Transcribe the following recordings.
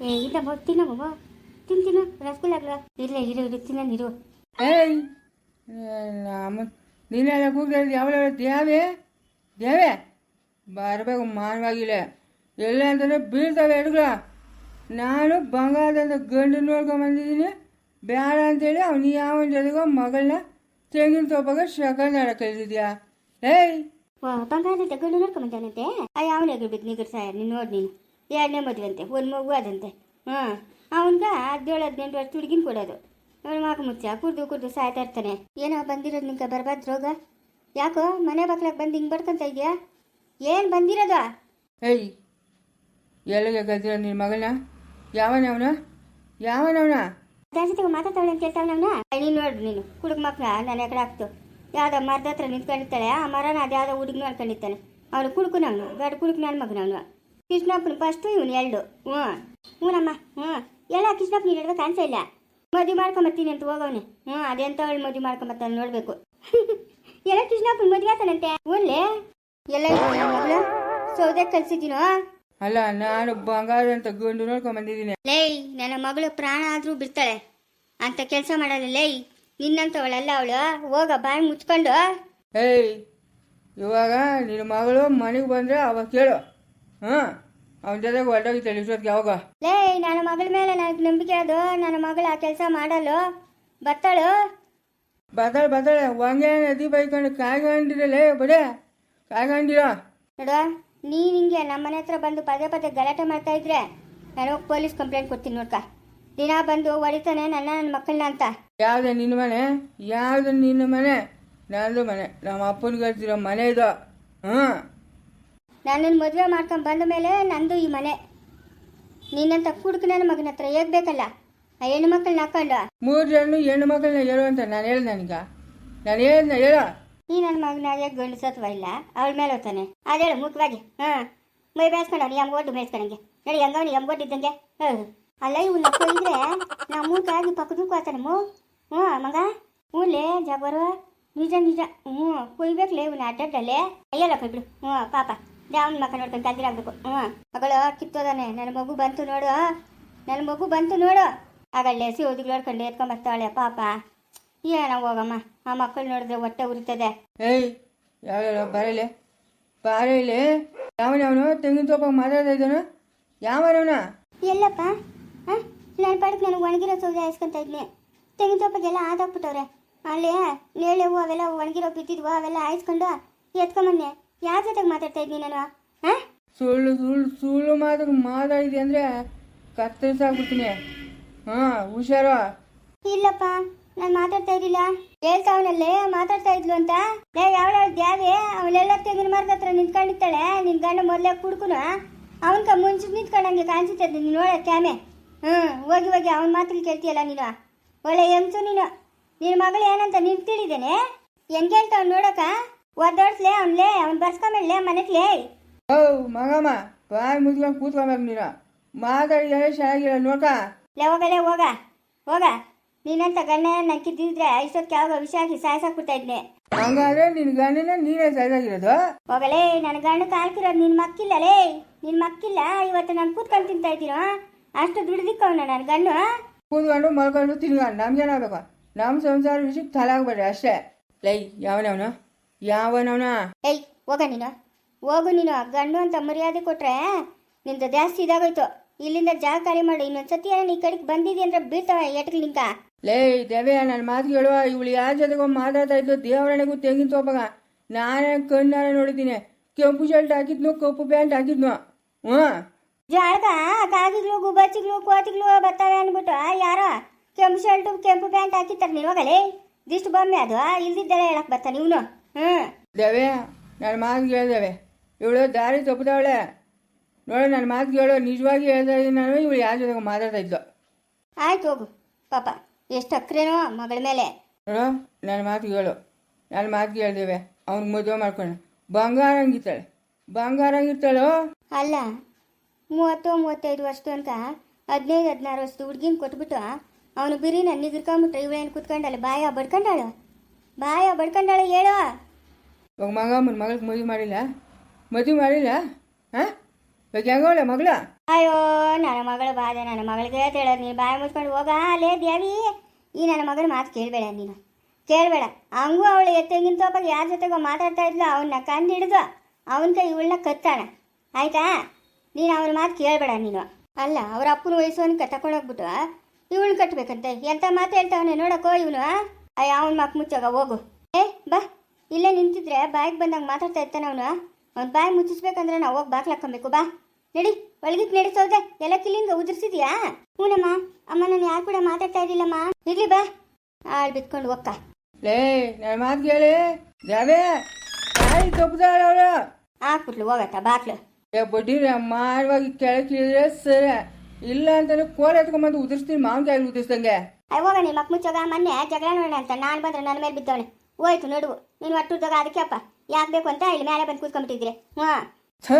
ಏ ಇಲ್ಲ ಬಾ ತಿನ್ನಮ್ಮ ತಿನ್ ತಿನ್ನು ರಸಗುಲ್ಲ ಆಗಲ್ಲ ಇಲ್ಲ ಇರು ಇರು ತಿನ್ನ ಇರು ಏಯ್ ನೀನೆಲ್ಲ ಕೂಗ್ಲಿ ಯಾವ ದೇವೆ? ದೇವೆ? ಬರಬೇಕು ಮಾನವಾಗಿಲ್ಲ ಎಲ್ಲ ಅಂತಂದ್ರೆ ಬೀಳ್ತಾವೆ ಎಡ್ಗಳ ನಾನು ಬಂಗಾರದ ಗಂಡು ನೋಡ್ಕೊಂಬಂದಿದ್ದೀನಿ ಬೇಡ ಅಂತೇಳಿ ಅವ್ನು ಯಾವ ಜೊತೆಗೋ ಮಗಳನ್ನ ತೆಂಗಿನ ತೋಪಾಗ ಶಕಲ್ ಕಳಿಸಿದ್ಯಾ ಏಯ್! ವಾ ಬಂಗಾರದ ಗಂಡು ನೋಡ್ಕೊಂಬಂತಾನಂತೆ ಆ ಯಾವನ ಆಗಿರ್ಬೇಕು ನಿಗರ್ ಸಾಯರ್ ನೀನು ನೋಡಿ ನೀನು. ಎರಡನೇ ಮದುವೆ ಅಂತೆ ಒಂದು ಮಗು ಅದಂತೆ ಹಾಂ ಅವನ್ಗೆ ಹದಿನೇಳು ಹದಿನೆಂಟು ವರ್ಷ ಹುಡುಗಿನ ಕೊಡೋದು. ಅವನು ಮಾಕ ಮುಚ್ಚ ಕುಡ್ದು ಕುಡ್ದು ಸಾಯ್ತಾ ಇರ್ತಾನೆ. ಏನೋ ಬಂದಿರೋದು ನಿಂಗೆ ಬರಬಾರ್ದು ರೋಗ? ಯಾಕೋ ಮನೆ ಬಕ್ಲಾಗ ಬಂದು ಹಿಂಗೆ ಬಡ್ಕೊಂತ ಇದೆಯಾ? ಏನು ಬಂದಿರೋದು? ಏಯ್ ಎಲ್ಲಿಗೆ ಗದ್ದಿರೋ ನಿನ್ನ ಮಗಳನ್ನ ಯಾವನವನ ಯಾವನವನ ಜಾಸ್ತಿ ಮಾತಾಡ್ತಾಳೆ ಅಂತ ಹೇಳ್ತಾಳೆ ನಾನು ನೋಡ್ರಿ ನೀನು ಹುಡುಗ ಮಕ್ಳ ನಾನು ಎಕಡೆ ಹಾಕ್ತು ಯಾವ್ದೋ ಮರದ ಹತ್ರ ನಿಂತ್ಕೊಂಡಿರ್ತಾಳೆ ಆ ಮರನ ಅದು ಯಾವ್ದೋ ಹುಡುಗ ನೋಡ್ಕೊಂಡಿರ್ತಾನೆ. ಅವನು ಕುಡುಕು ನಾನು ಗಡ್ ಕುಡುಕು ನನ್ನ ಮಗನ ಅವನು. ಕೃಷ್ಣಪ್ಪನ ಫಸ್ಟು ಇವನು ಎರಡು. ಹ್ಞೂ. ಹ್ಞೂನಮ್ಮ ಹ್ಞೂ. ಎಲ್ಲ ಕೃಷ್ಣಪ್ಪನ ಹೇಳಿದ್ರೆ ಕಾಣಿಸ ಇಲ್ಲ. ಮದುವೆ ಮಾಡ್ಕೊಂಬರ್ತೀನಿ ಅಂತ ಹೋಗವನೆ. ಹ್ಞೂ ಅದೆಂತ ಅವಳು ಮದುವೆ ಮಾಡ್ಕೊಂಬರ್ತಾನೆ ನೋಡಬೇಕು. ಎಲ್ಲ ಕೃಷ್ಣಪ್ಪನ ಮದುವೆ ಆತಾನಂತೆ? ಹ್ಞೂನ್ಲೇ ಎಲ್ಲ ಮಗಳು? ಸೌದೆ ಕಲ್ಸಿದ್ದೀನೋ? ಅಲ್ಲ ನಾನು ಬಂಗಾರ ಅಂತ ಗಂಡು ನೋಡ್ಕೊಂಬಂದಿದ್ದೀನಿ ಲೇಯ್ ನನ್ನ ಮಗಳು ಪ್ರಾಣ ಆದ್ರೂ ಬಿಡ್ತಾಳೆ. ಅಂತ ಕೆಲಸ ಮಾಡಲ್ಲ ಲೇಯ್. ನಿನ್ನಂತವಳಲ್ಲ ಅವಳು? ಹೋಗ ಬಾಯಿ ಮುಚ್ಕೊಂಡು. ಏಯ್ ಇವಾಗ ನಿನ್ನ ಮಗಳು ಮನೆಗೆ ಬಂದ್ರೆ ಅವಾಗ ಕೇಳು. ಹಾಂ ಅವನ ಜೊತೆಗೆ ಹೊರಟೋಗಿದ್ದಾಳೆ ಇಷ್ಟೊತ್ತಿಗೆ ಯಾವಾಗ? ಲೇಯ್ ನನ್ನ ಮಗಳ ಮೇಲೆ ನನಗೆ ನಂಬಿಕೆ ಅದು. ನನ್ನ ಮಗಳು ಆ ಕೆಲಸ ಮಾಡಲು. ಬರ್ತಾಳು. ಬರ್ತಾಳೆ ಬರ್ತಾಳೆ. ಒಂದೇ ನದಿ ಬೈಕೊಂಡು ಕಾಯ್ಕೊಂಡಿರಲೇ ಬಡೇ ಕಾಯ್ಕೊಂಡಿರೋ? ನೋಡು ನೀನು ಹಿಂಗೆ ನಮ್ಮ ಮನೆ ಹತ್ರ ಬಂದು ಪದೇ ಪದೇ ಗಲಾಟೆ ಮಾಡ್ತಾ ಇದ್ರೆ ನಾನು ಹೋಗಿ ಪೊಲೀಸ್ ಕಂಪ್ಲೇಂಟ್ ಕೊಡ್ತೀನಿ ನೋಡ್ಕ. ದಿನ ಬಂದು ಹೊಡಿತಾನೆ ನನ್ನ ನನ್ನ ಮಕ್ಕಳನ್ನ ಅಂತ. ಯಾವ್ದು ನಿನ್ನ ಮನೆ? ಯಾವ್ದು ನಿನ್ನ ಮನೆ? ನಂದು ಮನೆ. ನಮ್ಮ ಅಪ್ಪನ ಕಳ್ಸಿರೋ ಮನೆ ಇದು. ಹಾಂ ನನ್ನನ್ನು ಮದುವೆ ಮಾಡ್ಕೊಂಡು ಬಂದ ಮೇಲೆ ನಂದು ಈ ಮನೆ. ನಿನ್ನಂತ ಕುಡ್ಕು ನನ್ನ ಮಗನ ಹತ್ರ ಹೇಗೆ ಬೇಕಲ್ಲ ಆ ಹೆಣ್ಣು ಮಕ್ಕಳನ್ನ ಹಾಕೊಂಡು. ಮೂರು ಜನ ಹೆಣ್ಣು ಮಕ್ಕಳನ್ನ ಹೇಳು ಅಂತ ನಾನು ಹೇಳ್ದೆ ನನಗ. ನಾನು ಹೇಳ್ದೆ ಹೇಳ. ನೀ ನನ್ನ ಮಗನಾಗೆ ಗಂಡು ಸತ್ವ ಇಲ್ಲ ಅವಳ ಮೇಲೆ ಹೋಗ್ತಾನೆ. ಅದೇಳು ಮುಖ್ಯವಾಗಿ ಹಾಂ. ಮೈ ಬೇಯಿಸ್ಕೊಂಡವ್ನು ಎಂ ಒಡ್ಡು ಬೇಯಿಸ್ಕೊಂಡಂಗೆ ನೋಡಿ ಹೆಂಗವನು ಎಂ ಇದ್ದಂಗೆ? ಹೌದು ಅಲ್ಲ ಇವ್ನ ಇದ್ರೆ ನಾ ಮೂಕಾಗಿ ಪಕ್ಕದಕ್ಕೂ ಮೂ. ಹ್ಞೂ ಮಗ. ಹ್ಞೂಲೇ ಜಬರು ನಿಜ ನಿಜ. ಹ್ಞೂ ಕೊಯ್ಬೇಕಲೇ ಇವನ್ನ ಅಡ್ಡಡ್ಡಲ್ಲೇ. ಅಯ್ಯಲ್ಲ ಕೊಯ್ಬಿಡು ಹ್ಞೂ ಪಾಪ. ಅವನ ಮಕ್ಕ ನೋಡ್ಕೊಂಡು ಕಲ್ತಿರಾಗಬೇಕು ಹ್ಞೂ ಮಗಳು ಕಿತ್ತೋದಾನೆ ನನ್ನ ಮಗು ಬಂತು ನೋಡು. ನನ್ನ ಮಗು ಬಂತು ನೋಡು. ಆಗಲ್ಲೇ ಓದಿಗೆ ನೋಡ್ಕೊಂಡು ಎತ್ಕೊಂಬರ್ತಾಳೆ ಪಾಪ. ಏನೋ ಹೋಗಮ್ಮ? ಆ ಮಕ್ಕಳು ನೋಡಿದ್ರೆ ಹೊಟ್ಟೆ ಉರಿತದೆ. ಏಯ್ ಯಾವ ಬರಲಿ? ಬರಲಿ? ಯಾವನವನು? ತೆಂಗಿನ ತೋಪ ಮಾತಾಡ್ತಾ ಇದ್ದಾನು? ಯಾವನವನ? ಎಲ್ಲಪ್ಪ? ಹಾಂ? ನನ್ನ ಪಾಡಕ್ಕೆ ನನಗೆ ಒಣಗಿರೋ ಸೌದೆ ಹಾಯಿಸ್ಕೊಂತ ಇದ್ನಿ. ತೆಂಗಿನ ತೋಪಗೆಲ್ಲ ಆದಾಗ್ಬಿಟ್ಟವ್ರೆ ಅಲ್ಲಿ ನೇಳೆವು ಅವೆಲ್ಲ ಒಣಗಿರೋ ಬಿದ್ದಿದ್ವು ಅವೆಲ್ಲ ಹಾಯಿಸ್ಕೊಂಡು ಎತ್ಕೊಂಬನ್ನೆ ಯಾರ ಜೊತೆಗೆ ಮಾತಾಡ್ತಾ ಇದ್ದೀನಿ ನಾನು? ಹಾಂ? ಸುಳ್ಳು ಸುಳ್ಳು ಸುಳ್ಳು ಮಾತು ಮಾತಾಡಿದೆ ಅಂದರೆ ಕತ್ತರಿಸಾಗ್ಬಿಡ್ತೀನಿ ಹಾಂ ಹುಷಾರು. ಇಲ್ಲಪ್ಪ ನಾನು ಮಾತಾಡ್ತಾ ಇದ್ದಿಲ್ಲ ಹೇಳ್ತಾ ಅವನಲ್ಲೇ ಮಾತಾಡ್ತಾ ಇದ್ಲು ಅಂತ? ಲೇ ಯಾವ್ಯಾವ ದ್ಯಾವಿ? ಅವಳೆಲ್ಲ ತೆಂಗಿನ ಮರದ ಹತ್ರ ನಿಂತ್ಕೊಂಡಿರ್ತಾಳೆ ನಿನ್ ಗಂಡ ಮೊದಲೇ ಕುಡ್ಕುನು. ಅವನ್ಕ ಮುಂಚೆ ನಿಂತ್ಕೊಂಡಂಗೆ ಕಾಣಿಸುತ್ತೆ ನೀನು ನೋಡ ಕ್ಯಾಮೆ. ಹ್ಞೂ ಹೋಗಿ ಹೋಗಿ ಅವನ್ ಮಾತ್ರ ಕೇಳ್ತೀಯಲ್ಲ ನೀನು? ಒಳ್ಳೆ ಎಂಸು ನೀನು? ನಿನ್ನ ಮಗಳು ಏನಂತ ನೀನು ತಿಳಿದೇನೆ? ಹೆಂಗೆ ಹೇಳ್ತಾವ್ ನೋಡಕ ಒದ್ದೋಡ್ಸ್ಲೆ ಅವ್ನ್ಲೇ ಅವ್ನು ಬರ್ಸ್ಕೊಂಬೇಡ್ಲೇ ಮನೆಗ್ಲೇ ಓ ಮಗಮ್ಮ ಬಾಯಿ ಮುದ್ಕೊಂಡು ಕೂತ್ಕೊಬೇಕು ನೀನು. ಮಾತಾಡಿದ್ರೆ ಚೆನ್ನಾಗಿಲ್ಲ ನೋಡ್ಕ. ಲೇ ಹೋಗಲೇ ಹೋಗ. ಹೋಗ. ನೀನಂತ ಗಂಡ ಕಿದ್ದಿದ್ರೆ ಇಷ್ಟೊತ್ತಿಗೆ ಯಾವಾಗ ವಿಷಯ ಹಾಕಿ ಸಾಯ್ಸಾಕ್ಬಿಡ್ತಾ ಇದ್ನೆ. ಹಂಗಾದ್ರೆ ನಿನ್ ಗಂಡನ ನೀನೇ ಸರಿಯಾಗಿರೋದು ಹೋಗಲೇ ನನ್ನ ಗಂಡ ಕಾಲ್ಕಿರೋದು ನಿನ್ ಮಕ್ಕಿಲ್ಲಲೇ ನಿನ್ ಮಕ್ಕಿಲ್ಲ ಇವತ್ತು ನಾನು ಕೂತ್ಕೊಂಡು ತಿಂತಾ ಇದ್ದೀನೋ? ಅಷ್ಟು ದುಡ್ದಿಕ್ಕವನ ನನ್ನ ಗಂಡು? ಕೂತ್ಕೊಂಡು ಮಲ್ಕೊಂಡು ತಿನ್ಕೊಂಡು ನಮ್ಗೇನಾಗಬೇಕು? ನಮ್ಮ ಸಂಸಾರ ವಿಷಯಕ್ಕೆ ತಲೆ ಆಗ್ಬೇಡ್ರಿ ಅಷ್ಟೇ. ಲೈ ಯಾವನವನು ಯಾವನವನ ಏಯ್ ಹೋಗ ನೀನು. ಹೋಗು ನೀನು. ಗಂಡು ಅಂತ ಮರ್ಯಾದೆ ಕೊಟ್ರೆ ನಿಂದು ಜಾಸ್ತಿ ಇದಾಗೋಯ್ತು. ಇಲ್ಲಿಂದ ಜಾಗ ಖಾಲಿ ಮಾಡು. ಇನ್ನೊಂದ್ಸತಿ ಏನೋ ಈ ಕಡೆಗೆ ಬಂದಿದ್ದಿ ಅಂದ್ರೆ ಬೀಳ್ತಾವ ಎಟ್ಗಳು ನಿಂಕ ಲೇ ದೇವೇ ನನ್ನ ಮಾತು ಕೇಳುವ ಇವಳು ಯಾರ ಜೊತೆಗೋ ಮಾತಾಡ್ತಾ ಇದ್ದು ದೇವರಣೆಗೂ ತೆಂಗಿನ ತೋಪಾಗ. ನಾನೇ ಕಣ್ಣಾರ ನೋಡಿದ್ದೀನಿ. ಕೆಂಪು ಶರ್ಟ್ ಹಾಕಿದ್ನು ಕಪ್ಪು ಪ್ಯಾಂಟ್ ಹಾಕಿದ್ನು. ಹ್ಞೂ. ಜಾಗ ಕಾಗಿಗಳು ಗುಬ್ಬಚ್ಚಿಗಳು ಕೋತಿಗಳು ಬರ್ತಾವೆ ಅಂದ್ಬಿಟ್ಟು ಯಾರೋ ಕೆಂಪು ಶರ್ಟ್ ಕೆಂಪು ಪ್ಯಾಂಟ್ ಹಾಕಿರ್ತಾರೆ ನೀವಾಗಲೇ ದಿಷ್ಟು ಬೊಮ್ಮೆ ಅದು. ಇಲ್ದಿದ್ದೆಲ್ಲ ಹೇಳಕ್ ಬರ್ತಾನೆ ಇವನು. ಹ್ಞೂ. ದೇವೆ ನನ್ನ ಮಾತು ಕೇಳಿದೇವೆ ಇವಳು ದಾರಿ ತಪ್ಪದವಳೆ ನೋಡು ನನ್ನ ಮಾತು ಕೇಳು. ನಿಜವಾಗಿ ಹೇಳ್ತಾ ಇದ್ದೀನಿ ನಾನು. ಇವಳು ಯಾರ ಜೊತೆಗೆ ಮಾತಾಡ್ತಾ ಇದ್ದು ಆಯ್ತು ಹೋಗು. ಪಾಪ ಎಷ್ಟು ಅಕ್ರೇನೋ ಮಗಳ ಮೇಲೆ. ನೋಡು ನನ್ನ ಮಾತು ಕೇಳು. ನನ್ನ ಮಾತು ಕೇಳ್ದೇವೆ ಅವ್ನಿಗೆ ಮದುವೆ ಮಾಡ್ಕೊಂಡು. ಬಂಗಾರ ಹಂಗಿರ್ತಾಳೆ ಬಂಗಾರ ಹಂಗಿರ್ತಾಳೋ ಅಲ್ಲ ಮೂವತ್ತು ಮೂವತ್ತೈದು ವರ್ಷ ತನಕ ಹದಿನೈದು ಹದಿನಾರು ವರ್ಷದ ಹುಡುಗಿನ ಕೊಟ್ಬಿಟ್ಟು ಅವನು ಬಿರಿ ನನ್ನ ನಿಗಿರ್ಕೊಂಬಿಟ್ರೆ ಇವಳೇನು ಕುತ್ಕೊಂಡಾಳೆ? ಬಾಯ ಬಡ್ಕೊಂಡಾಳು? ಬಾಯ ಬಡ್ಕೊಂಡಾಳೆ ಹೇಳು. ಇವಾಗ ಮಗ ನನ್ನ ಮಗಳಿಗೆ ಮದುವೆ ಮಾಡಿಲ್ಲ? ಮದುವೆ ಮಾಡಿಲ್ಲ? ಹಾಂ? ಇವಾಗ ಹೆಂಗವಳೆ ಮಗಳ? ಅಯ್ಯೋ, ನನ್ನ ಮಗಳ ಬಾಧೆ, ನನ್ನ ಮಗಳಿಗೆ ಹೇಳೋದು ನೀನು ಬಾಯಿ ಮುಚ್ಕೊಂಡು ಹೋಗ. ಅಲ್ಲೇ ದೇವಿ, ಈ ನನ್ನ ಮಗನ ಮಾತು ಕೇಳಬೇಡ ನೀನು. ಕೇಳಬೇಡ. ಹಂಗೂ ಅವಳು ಎತ್ತಂಗಿನ ತೋಪಾಗ ಯಾರ ಜೊತೆಗೋ ಮಾತಾಡ್ತಾ ಇದ್ಲು ಅವನ್ನ ಕಂಡು ಹಿಡಿದು ಅವನ ಕೈ ಇವಳನ್ನ ಕತ್ತಾಣ ಆಯ್ತಾ? ನೀನು ಅವನ ಮಾತು ಕೇಳಬೇಡ ನೀನು. ಅಲ್ಲ, ಅವ್ರ ಅಪ್ಪನ ವಯಸ್ಸವನಿಗೆ ತಗೊಂಡೋಗ್ಬಿಟ್ಟು ಇವಳು ಕಟ್ಟಬೇಕಂತೆ ಎಂಥ ಮಾತು ಹೇಳ್ತಾವನೆ ನೋಡಕ್ಕೋ ಇವನು ಅಯ್ಯ, ಅವನ ಮಕ್ಕ ಮುಚ್ಚಾಗ, ಹೋಗು. ಇಲ್ಲೇ ನಿಂತಿದ್ರೆ ಬಾಯಿಗೆ ಬಂದಂಗೆ ಮಾತಾಡ್ತಾ ಇರ್ತಾನೆ ಅವನು. ಅವ್ನು ಬಾಯಿ ಮುಚ್ಚಿಸ್ಬೇಕಂದ್ರೆ ನಾವು ಹೋಗಿ ಬಾಕ್ಲು ಹಾಕೊಬೇಕು. ಬಾ. ನಡಿ ಒಳಗಿಕ್ ನಡೆಸೋದೆ ಎಲ್ಲ ಕಿಲ್ಲಿಂಗ ಉದುರಿಸಿದ್ಯಾ? ಹೂನಮ್ಮ ಅಮ್ಮ ನಾನು ಯಾರು ಕೂಡ ಮಾತಾಡ್ತಾ ಇರ್ಲಿಲ್ಲಮ್ಮ. ಇರ್ಲಿ ಬಾ. ಆಳ್ ಬಿತ್ಕೊಂಡು ಹೋಗ್ಕ. ಲೇ ನನ್ನ ಮಾತು ಕೇಳಿ. ಜಾವೇ ಯಾರು ತಪ್ಪದಾಳ ಅವಳು ಹಾಕ್ಬಿಟ್ಲು ಹೋಗತ್ತ ಬಾಕ್ಲು ಏ ಬಡ್ಡಿ ಮಾಡುವಾಗ ಕೆಳಕಿಳಿದ್ರೆ ಸರಿ. ಇಲ್ಲ ಅಂತಂದ್ರೆ ಕೋಲ್ ಎತ್ಕೊಂಡ್ಬಂದು ಉದುರಿಸ್ತೀನಿ ಮಾವಿನಕಾಯಿ ಉದುರಿಸ್ದಂಗೆ. ಅಯ್ಯ ಹೋಗ ನಿಮ್ಮ ಮಕ್ಕ ಮುಚ್ಚೋಗ ಮೊನ್ನೆ ಜಗಳ ನೋಡೋಣ ಅಂತ. ನಾನು ಬಂದ್ರೆ ನನ್ನ ಮೇಲೆ ಬಿದ್ದವನೆ. ಹೋಯ್ತು ನಡುವು ನೀನು ಒಟ್ಟುದಾಗ ಅದಕ್ಕೆ ಅಪ್ಪ. ಯಾಕೆ ಬೇಕು ಅಂತ ಇಲ್ಲಿ ಮೇಲೆ ಬಂದು ಕೂತ್ಕೊಂಡ್ಬಿಟ್ಟಿದ್ರೆ ಹ್ಞೂ ಛ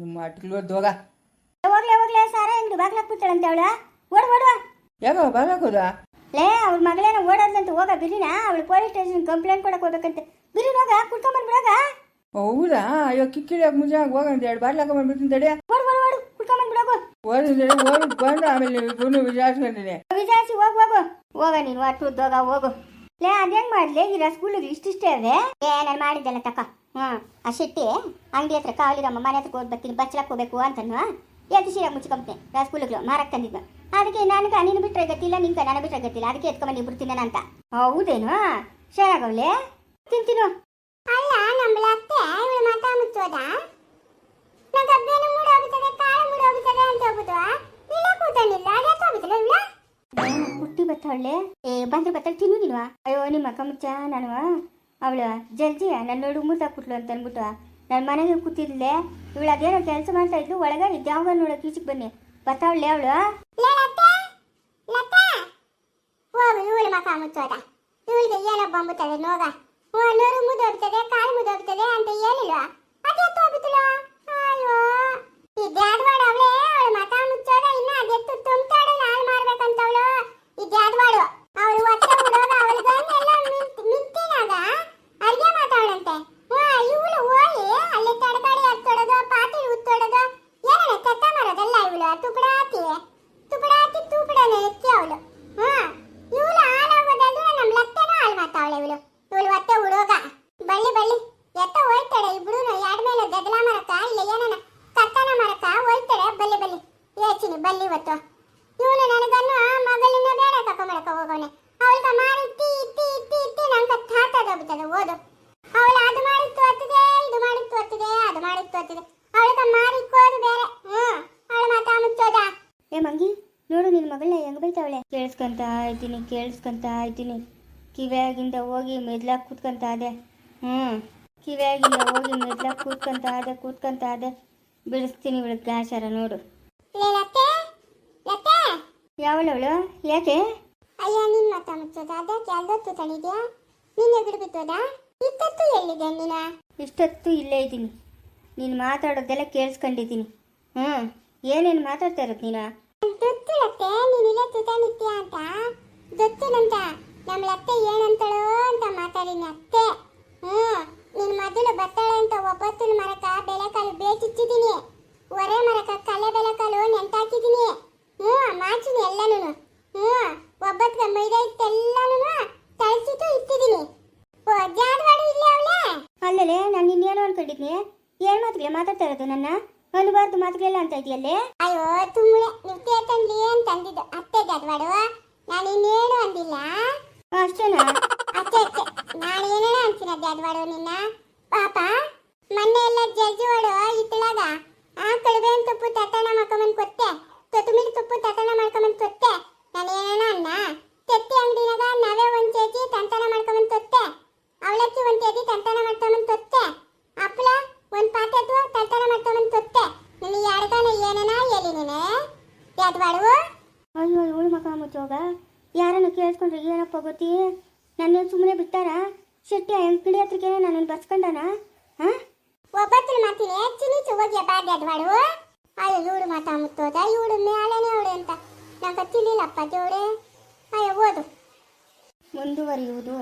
ನಿಮ್ಮ ಅಟ್ಲು ದೋಗ ಹೋಗ್ಲೇ ಹೋಗ್ಲೇ ಸಾರ ಹಿಂಗೆ ಬಾಗ್ಲು ಹಾಕ್ಬಿಡ್ತಾಳಂತೆ ಅವಳು. ಓಡು ಓಡುವ ಯಾಕೋ ಬರಕೋದ ಲೇ ಅವ್ಳ ಮಗಳೇನ ಓಡೋದ್ಲಂತ ಹೋಗ ಬಿರಿನ. ಅವಳು ಪೊಲೀಸ್ ಸ್ಟೇಷನ್ ಕಂಪ್ಲೇಂಟ್ ಕೊಡಕ್ ಹೋಗ್ಬೇಕಂತೆ. ಬಿರಿನ ಹೋಗ ಕುಡ್ಕೊಂಬಂದ್ಬಿಡಾಗ ಹೌದಾ? ಅಯ್ಯೋ ಕಿಕ್ಕಿಡಿಯಾಗ ಮುಂಚೆ ಹೋಗಂತ ಎರಡು ಬಾಟ್ಲು ಬಂದ್ಬಿಡ್ತೀನಿ ತಡಿಯ ಓಡು ಓಡು ಓಡು ಕುಡ್ಕೊಂಬಂದ್ಬಿಡೋಗು ಓಡಿದ್ರೆ ಓಡಿ ಬಂದು ಆಮೇಲೆ ನೀವು ವಿಚಾರಿಸ್ಕೊಂಡಿನಿ ವಿಚಾರಿಸಿ ಹೋಗು ಹೋಗು. ಹೋಗ ನೀನು ಒಟ್ಟು ಹೋಗ ಹೋಗು. ಲೇ ಅದೇಂಗ್ ಮಾಡ್ಲಿ? ಈ ರಸಗುಲ್ಲಿಗೆ ಇಷ್ಟಿಷ್ಟೇ ಅದೇ? ಏ ನಾನು ಮಾಡಿದ್ದಲ್ಲ ತಕ. ಹ್ಮ್ ಆ ಶೆಟ್ಟಿ ಅಂಗಡಿ ಹತ್ರ ಕಾವಲಿರಮ್ಮ ಮನೆ ಹತ್ರ ಹೋಗಿ ಬರ್ತೀನಿ ಬಚ್ಚಲಕ್ಕೆ ಹೋಗ್ಬೇಕು ಅಂತನು ಎದ್ದು ಸೀರೆ ಮುಚ್ಕೊಂಬಿಟ್ಟೆ. ರಸಗುಲ್ಲಗಳು ಮಾರಕ್ ತಂದಿದ್ದು ಅದಕ್ಕೆ ನನಗೆ ನೀನು ಬಿಟ್ರೆ ಗೊತ್ತಿಲ್ಲ ನಿಂಗೆ ನಾನು ಬಿಟ್ರೆ ಗೊತ್ತಿಲ್ಲ. ಅದಕ್ಕೆ ಎತ್ಕೊಂಬಂದು ಇಬ್ರು ತಿನ್ನೋಣ ಅಂತ. ಹೌದೇನು? ಚೆನ್ನಾಗವ್ಲೆ ತಿಂತೀನು ಅಲ್ಲ ನಮ್ಮ ಅತ್ತೆ ಇವಳು ಮಾತಾ ಮುಚ್ಚೋದ ನಂಗೆ ಅಬ್ಬೇನು ಮೂಡ್ ಹೋಗುತ್ತದೆ ಕಾಳು ಮೂಡ್ ಹೋಗುತ್ತದೆ ಅಂತ ಹೋಗುದು ಇಲ್ಲ ಕೂತನಿಲ್ಲ ಅದೇ ಹೋಗುತ್ತಲ್ಲ ಇವಳ? ಹುಟ್ಟಿ ಬತ್ತಾಳೆ ಏ, ಬಂದ್ರೆ ಬತ್ತಾಳೆ ತಿನ್ನೋದಿಲ್ವಾ? ಅಯ್ಯೋ, ನಿಮ್ಮ ಅಕ್ಕ ಮುಚ್ಚ, ನಾನು, ಅವಳು ಜಲ್ದಿ ನನ್ನ ನೋಡು ಮುಟ್ಟಾಕ್ಬಿಟ್ಲು ಅಂತ ಅಂದ್ಬಿಟ್ಟು ನನ್ನ ಮನೆಗೆ ಕೂತಿದ್ಲೆ, ಇವಳು ಅದೇನೋ ಕೆಲಸ ಮಾಡ್ತಾ ಇದ್ಲು ಒಳಗೆ ಇದ್ಯಾವಾಗ ನೋಡೋಕೆ ಕೀಚಿಗೆ ಬನ್ನಿ. ಬತ್ತಾವಳೆ ಅವಳು? ಹೋಗು ಇವಳು ಮಕ ಮುಚ್ಚೋದ? ಇವಳಿಗೆ ಏನೋ ಬಂಬುತ್ತದೆ ನೋಗ ನೂರು ಕಾಯಿ ಕಾಲು ಮುದೋಗ್ತದೆ ಅಂತ ಏನಿಲ್ವಾ ಅದೇ ಹೋಗುತ್ತಲ್ಲ ಅಯ್ಯೋ ಈ ದ್ಯಾಡ್ವಾಡ ಅವಳೇ ಅವಳು ಮಕ ಮುಚ್ಚೋದ ಇನ್ನ ಅದೆತ್ತು ತುಂಬ್ತಾಳೆ ನಾನು ಮಾಡ್ಬೇಕಂತವಳು ಈ ದ್ಯಾಡ್ವಾಡು ಅವಳು ಒತ್ತೆ ಹುಡುಗ ಅವಳಿಗನ್ನೆಲ್ಲ ಮಿಂತಿನಾಗ ಅರ್ಗೆ ಮಾತಾವಳಂತೆ ಇವಳು ಹೋಗಿ ಅಲ್ಲಿ ತಡಕಾಡಿ ಹತ್ತೊಡೋದು ಪಾತಿ ಉತ್ತೊಡೋದು ಏನೇನ ಕತ್ತ ಮಾಡೋದಲ್ಲ ಇವಳು ತುಕಡಾತಿ ತುಕಡಾತಿ ತೂಕಡನ ಎತ್ತಿ ಅವಳು ಹಾ ಇವಳು ಹಾಳಾಗೋದಲ್ದು ನಮ್ಮ ಲತ್ತೆನೂ ಹಾಳು ಮಾಡ್ತಾವಳೆ ಇವಳು ಇವಳು ಒತ್ತೆ ಹುಡುಗ ಬಳ್ಳಿ ಬಳ್ಳಿ ಎತ್ತ ಹೋಯ್ತಾಳೆ ಇಬ್ರು ಎಡ್ ಮೇಲೆ ಗದಲ ಮರಕ ಇಲ್ಲ ಏನೇನ ಕತ್ತನ ಮರಕ ಹೋಯ್ತಾಳೆ ಬಲ್ಲಿ ಬಲ್ಲಿ ಏಚಿನಿ ಬಲ್ಲಿ ಇವತ್ತು. ಇವನು ನನಗನ್ನು ಮಗಳನ್ನ ಬೇಡ ತಕೊಂಬರಕ ಹೋಗೋನೆ ಅವಳಿಗೆ ಮಾಡಿ ಇತ್ತಿ ಇತ್ತಿ ಇತ್ತಿ ಇತ್ತಿ ನಂಗೆ ತಾತದೋಗ್ತದೆ ಓದು. ಅವಳು ಅದು ಮಾಡಿತ್ತು ಅತ್ತಿದೆ ಇದು ಮಾಡಿತ್ತು ಅತ್ತಿದೆ ಅದು ಮಾಡಿತ್ತು ಅತ್ತಿದೆ ಅವಳಿಗೆ ಮಾಡಿ ಕೋದು ಬೇರೆ. ಹ್ಮ್ ಅವಳು ಮಾತಾ ಮುಚ್ಚೋದ? ಏ ಮಂಗಿ ನೋಡು ನಿನ್ನ ಮಗಳನ್ನ ಹೆಂಗ್ ಬೈತಾವಳೆ? ಕೇಳಿಸ್ಕೊಂತ ಇದ್ದೀನಿ ಕೇಳಿಸ್ಕೊಂತ ಇದ್ದೀನಿ. ಕಿವ್ಯಾಗಿಂದ ಹೋಗಿ ಮೆದ್ಲಾಗ ಕೂತ್ಕೊಂತ ಅದೇ ಹ್ಞೂ ಕಿವ್ಯಾಗಿಂದ ಹೋಗಿ ಮೆದ್ಲಾಗ ಕೂತ್ಕೊಂತ ಅದೇ ಕೂತ್ಕೊಂತ ಅದೇ ಬಿಡಿಸ್ತೀನಿ ಇವಳಿಗೆ ಗಾಚಾರ ನೋಡು. ಲೇ ಲತ್ತೆ ಲತ್ತೆ ಯಾವಳವಳು ಯಾಕೆ? ಅಯ್ಯ ನಿನ್ನ ಮಾತ ಮುಚ್ಚೋದ ಅದಕ್ಕೆ ಎಲ್ದೊತ್ತು ತಣಿದ್ಯಾ ನಿನ್ನೆ ಬಿಡ್ಬಿಟ್ಟೋದ? ಇತ್ತತ್ತು ಎಲ್ಲಿದೆ ನೀನ? ಇಷ್ಟೊತ್ತು ಇಲ್ಲೇ ಇದ್ದೀನಿ. ನೀನು ಮಾತಾಡೋದೆಲ್ಲ ಕೇಳಿಸ್ಕೊಂಡಿದ್ದೀನಿ. ಹ್ಞೂ ಏನೇನು ಮಾತಾಡ್ತಾ ಇರೋದು ನೀನು? ಗೊತ್ತಿರತ್ತೆ ನೀನಿಲ್ಲ ಇಲ್ಲೇ ನಿತ್ಯ ಅಂತ. ಗೊತ್ತಿನಂತ ನಮ್ಮ ಅತ್ತೆ ಏನಂತಳೋ ಅಂತ ಮಾತಾಡಿನಿ ಅತ್ತೆ. ಹ್ಮ್ ನಿನ್ನ ಮೊದಲು ಬರ್ತಾಳೆ ಅಂತ ಒಬ್ಬತ್ತಿನ ಮರಕ ಬೆಳೆಕಾಲು ಬೇಚಿಚ್ಚಿದೀನಿ ಒರೆ ಮರಕ ಕಲೆ ಬೆಳೆಕಾಲು ನೆಂಟಾಕಿದೀನಿ ಹ್ಮ್ ಮಾಚಿನಿ ಎಲ್ಲನೂ ಹ್ಮ್ ಒಬ್ಬತ್ತಿಗೆ ಮೈದಾ ಇತ್ತೆಲ್ಲನೂ ತಳಿಸಿಟ್ಟು ಇಟ್ಟಿದ್ದೀನಿ. ಓ ಜಾದವಾಡು ಇಲ್ಲಿ ಅವಳೆ? ಅಲ್ಲಲೇ ನಾನು ಇನ್ನೇನು ಅನ್ಕೊಂಡಿದ್ನಿ. ಏನು ಮಾತುಗಳೇ ಮಾತಾಡ್ತಾ ಇರೋದು ನನ್ನ? ಅನ್ಬಾರ್ದು ಮಾತುಗಳೆಲ್ಲ ಅಂತ ಇದೆಯಲ್ಲೇ ಅಯ್ಯೋ ತುಂಬಳೆ ನಿತ್ಯ ತಂದ್ಲಿ ಅಂತ ಅಂದಿದ್ದು ಅತ್ತೆ ಜಾದವಾಡು ನಾನು ಇನ್ನೇನು ಅಂದಿಲ್ಲ. ಅಷ್ಟೇನಾ? ಅತ್ತೆ ಅತ್ತೆ ನಾನು ಏನೇನೋ ಅಂತೀನ ಜಾದವಾಡು ನಿನ್ನ? ಪಾಪ ಮೊನ್ನೆ ಎಲ್ಲ ಜಜ್ಜಿವಾಡು ಇತ್ತಳಾಗ ಆ ಕಳುಬೇನ್ ತುಪ್ಪು ತಟ್ಟಣ ಮಾಡ್ಕೊಂಬಂದ್ ಕೊತ್ತೆ ಕೊತ್ತಂಬರಿ ತುಪ್ಪು ತಟ್ಟಣ ಮಾಡ್ಕೊಂಬಂದ್ ಕೊತ್ತೆ ನಾನು ಏನೇನ ಅನ್ನ ತೆತ್ತಿ ಅಂಗಡಿನಾಗ ನಾವೇ ಒಂದ್ ಕೆಜಿ ತಂತನ ಮಾಡ್ಕೊಂಬಂದ್ ತೊತ್ತೆ ಅವಲಕ್ಕಿ ಒಂದ್ ಕೆಜಿ ತಂತನ ಮಾಡ್ಕೊಂಬಂದ್ ತೊತ್ತೆ ಹಪ್ಳ ಒಂದ್ ಪಾತ್ರೆ ಅಥವಾ ತಂತನ ಮಾಡ್ಕೊಂಬಂದ್ ತೊತ್ತೆ ನಿನ್ನ ಎಡಗಾನ ಏನೇನ ಹೇಳಿ ನೀನೆ ಜಾದವಾಡು ಅಯ್ಯೋ ಇವಳು ಮಗ ಮುಚ್ಚೋಗ ಕೇಳಿಸ್ಕೊಂಡ್ರೆ ಏನಪ್ಪ ಗೊತ್ತಿ ನನ್ನ ಸುಮ್ಮನೆ ಬಿಟ್ಟಾರ? ಶೆಟ್ಟಿ ಅಂಗಡಿ ಹತ್ರಕ್ಕೆ ನಾನು ಬಸ್ಕೊಂಡಾನ? ಹಾಂ? ಒಬ್ಬತ್ತಿನ ಮಾತಿನ ಚಿನಿ ಹೋಗಿ ಬಾಡಿ ಅಡ್ವಾಡು ಅಯ್ಯೋ ಇವಳು ಮಾತಾ ಮುತ್ತೋದ? ಇವಳು ಮೇಳನೆ ಅವಳು ಅಂತ. ನಂಗೆ ತಿಳಿಲಪ್ಪ ದೇವ್ರೆ ಅಯ್ಯೋ ಓದು. ಮುಂದುವರಿಯುವುದು.